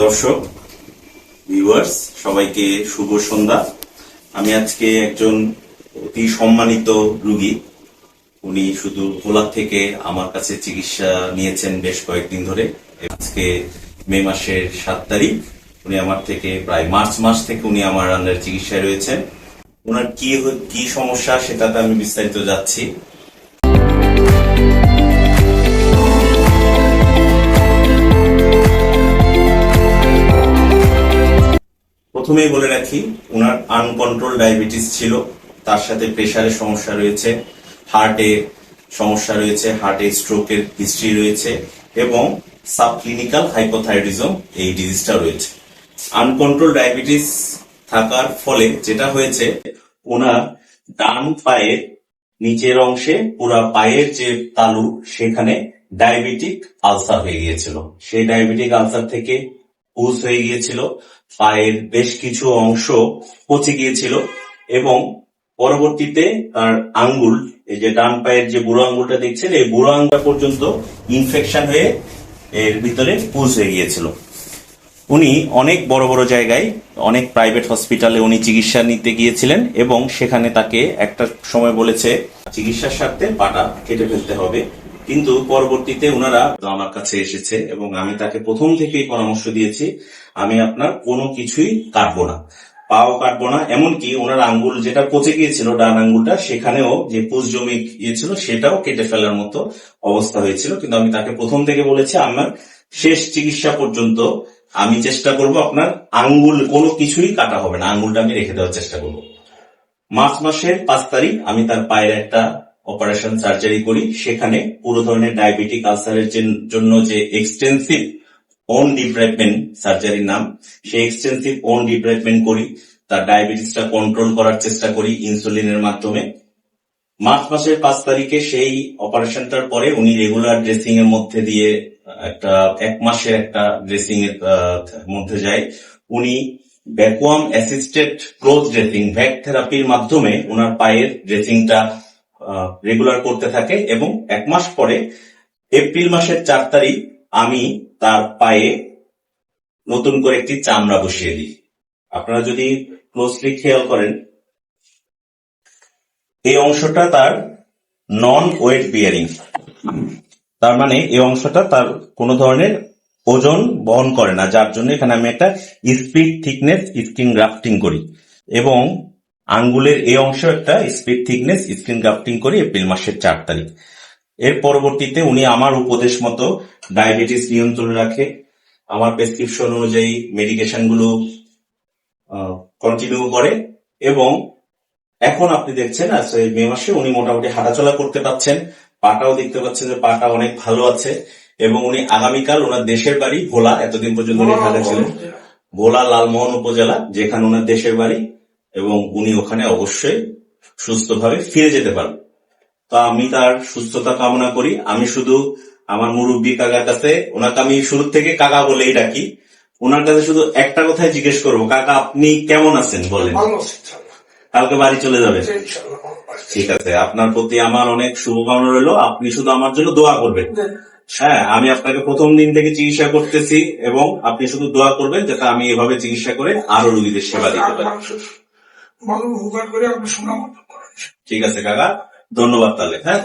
দর্শক ভিউয়ার্স সবাইকে শুভ সন্ধ্যা। আমি আজকে একজন অতি সম্মানিত রুগী। উনি শুধু ভোলা থেকে আমার কাছে চিকিৎসা নিয়েছেন বেশ কয়েকদিন ধরে। আজকে মে মাসের সাত তারিখ। উনি আমার থেকে প্রায় মার্চ মাস থেকে উনি আমার আন্ডার চিকিৎসায় রয়েছেন। ওনার কি কি সমস্যা সেটাতে আমি বিস্তারিত যাচ্ছি। প্রথমেই বলে রাখি ওনার আনকন্ট্রোল ডায়াবেটিস ছিল, তার সাথে প্রেশারের সমস্যা রয়েছে হার্টে সমস্যা রয়েছে হার্টে স্ট্রোকের হিস্ট্রি রয়েছে, এবং সাবক্লিনিক্যাল হাইপোথাইরয়েডিজম এই ডিজিজটা রয়েছে। আনকন্ট্রোল ডায়াবেটিস থাকার ফলে যেটা হয়েছে ওনার ডান পায়ের নিচের অংশে, পুরা পায়ের যে তালু, সেখানে ডায়াবেটিক আলসার হয়ে গিয়েছিল। সেই ডায়াবেটিক আলসার থেকে পুজ হয়ে গিয়েছিল, পায়ের বেশ কিছু অংশ পচে গিয়েছিল এবং পরবর্তীতে তার আঙ্গুল, এই যে ডান পায়ের যে বুড়ো আঙ্গুলটা দেখছেন, এই বুড়ো আঙ্গুলটা পর্যন্ত ইনফেকশন হয়ে এর ভিতরে পুজ হয়ে গিয়েছিল। উনি অনেক বড় বড় জায়গায়, অনেক প্রাইভেট হসপিটালে উনি চিকিৎসা নিতে গিয়েছিলেন এবং সেখানে তাকে একটা সময় বলেছে, চিকিৎসার স্বার্থে পাটা কেটে ফেলতে হবে। কিন্তু পরবর্তীতে ওনারা আমার কাছে এসেছে এবং আমি তাকে প্রথম থেকেই পরামর্শ দিয়েছি, আমি আপনার কোনো কিছুই কাটবো না, পাও কাটবো না, এমনকি ওনার আঙ্গুল যেটা পচে গিয়েছিল, ডান আঙ্গুলটা, সেখানেও যে পুজ জমি গিয়েছিল সেটাও কেটে ফেলার মতো অবস্থা হয়েছিল। কিন্তু আমি তাকে প্রথম থেকে বলেছি, আমার শেষ চিকিৎসা পর্যন্ত আমি চেষ্টা করব আপনার আঙ্গুল কোনো কিছুই কাটা হবে না, আঙ্গুলটা আমি রেখে দেওয়ার চেষ্টা করব। মার্চ মাসের পাঁচ তারিখ আমি তার পায়ের একটা অপারেশন সার্জারি করি, সেখানে পুরো ধরনের ডায়াবেটিক আলসারের জন্য যে এক্সটেন্সিভ ওন ডিপ্রাইভমেন্ট সার্জারির নাম, সেই এক্সটেন্সিভ ওন ডিপ্রাইভমেন্ট করি, তার ডায়াবেটিসটা কন্ট্রোল করার চেষ্টা করি ইনসুলিনের মাধ্যমে। মার্চ মাসের পাঁচ তারিখে সেই অপারেশনটার পরে উনি রেগুলার ড্রেসিং এর মধ্যে দিয়ে, একটা, এক মাসের একটা ড্রেসিং এর মধ্যে যায়। উনি vacuum assisted close dressing vac থেরাপির মাধ্যমে ওনার পায়ের ড্রেসিংটা রেগুলার করতে থাকে এবং এক মাস পরে এপ্রিল মাসের চার তারিখ আমি তার পায়ে নতুন করে একটি চামড়া বসিয়ে দিই। আপনারা যদি ক্লোজলি খেয়াল করেন, এই অংশটা তার নন ওয়েট বিয়ারিং তার মানে এই অংশটা তার কোনো ধরনের ওজন বহন করে না, যার জন্য এখানে আমি একটা স্পিড থিকনেস স্কিন গ্রাফটিং করি। এবং আঙ্গুলের এই অংশ একটা স্পিড থিকনেস স্ক্রিন গ্রাফটিং করি এপ্রিল মাসের চার তারিখ। এর পরবর্তীতে উনি আমার উপদেশ মতো ডায়াবেটিস নিয়ন্ত্রণে রাখে। আমার প্রেসক্রিপশন অনুযায়ী মেডিকেশনগুলো কন্টিনিউ করে এবং এখন আপনি দেখছেন মে মাসে উনি মোটামুটি হাঁটাচলা করতে পারছেন পাটাও দেখতে পাচ্ছেন যে পাটা অনেক ভালো আছে এবং উনি আগামীকাল ওনার দেশের বাড়ি ভোলা এতদিন পর্যন্ত উনি ঢাকা ছিলেন ভোলা লালমোহন উপজেলা যেখানে ওনার দেশের বাড়ি। এবং উনি ওখানে অবশ্যই সুস্থভাবে ফিরে যেতে পারবেন তো আমি তার সুস্থতা কামনা করি আমি শুধু আমার মুরব্বী কাকার কাছে ওনাকে আমি শুরু থেকে কাকা বলেই ডাকি ওনার কাছে শুধু একটা কথাই জিজ্ঞেস করব কাকা আপনি কেমন আছেন বলেন। কালকে বাড়ি চলে আছি। ঠিক আছে আপনার প্রতি আমার অনেক শুভকামনা রইল আপনি শুধু আমার জন্য দোয়া করবেন হ্যাঁ আমি আপনাকে প্রথম দিন থেকে চিকিৎসা করতেছি এবং আপনি শুধু দোয়া করবেন যাতে আমি এভাবে চিকিৎসা করে আরও রোগীদের সেবা দিতে পারি ভালো উপকার করে আপনার শোনা অর্জন ঠিক আছে কাকা। ধন্যবাদ তাহলে হ্যাঁ?